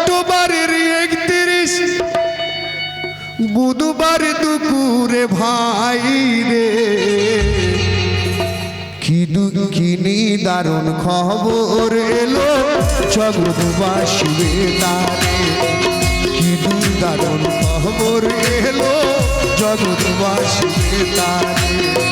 অক্টোবরের একত্রিশ। বুধবার দুপুরে ভাই রে। কি দুঃখিনী দারুণ খবর এলো জগৎবাসী তারে কি দারুণ খবর এলো জগৎবাসী তারে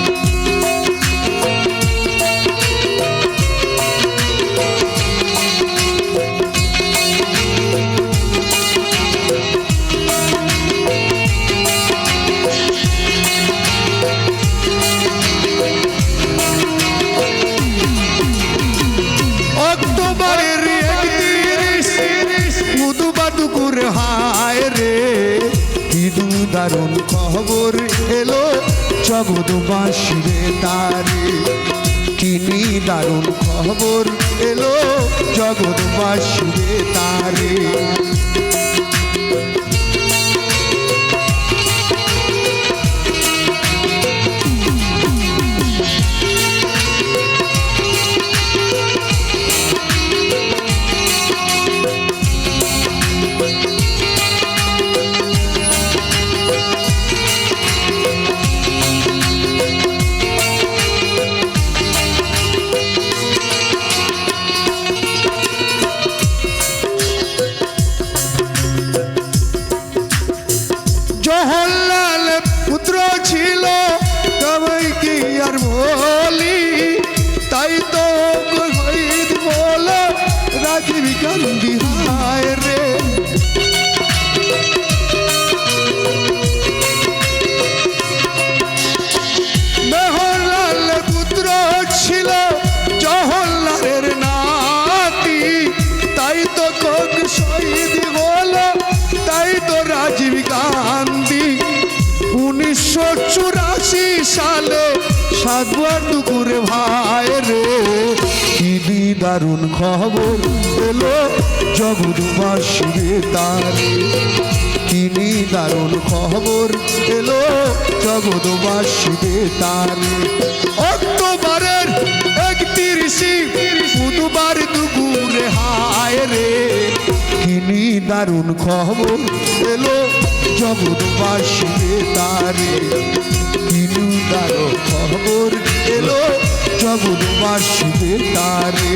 মধুবাদুকুর হায় রে। কিন্তু দারুণ খবর এলো জগৎবাসী রে তারে। কিনি দারুণ খবর এলো জগৎবাসী রে তারে। সাতবার দুপুরে ভাই রে। কি দারুণ খবর এলো জগৎবাসী রে তারে। কিনি দারুণ খবর এলো জগৎবাসী রে তারে। অক্টোবরের একত্রিশে বুধবার দুপুরে হায় রে। কিনি দারুণ খবর এলো জগৎবাসী রে তারে। কিনু দারুণ খবর এলো জগৎবাসীদের তারে।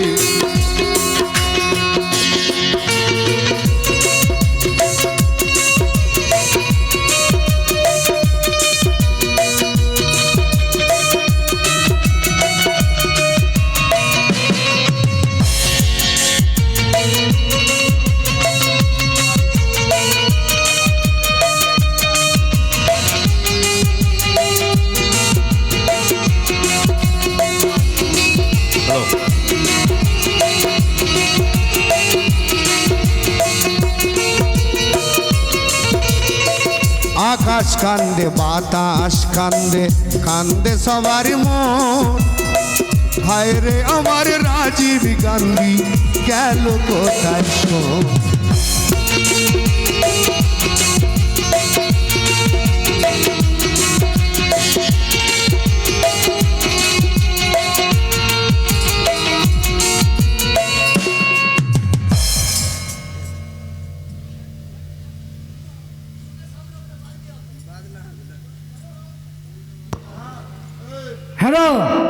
আকাশ কান্দে বাতাস কান্দে কান্দে সবার মন। রে আমার রাজীব গান্ধী গেল কোথায় não.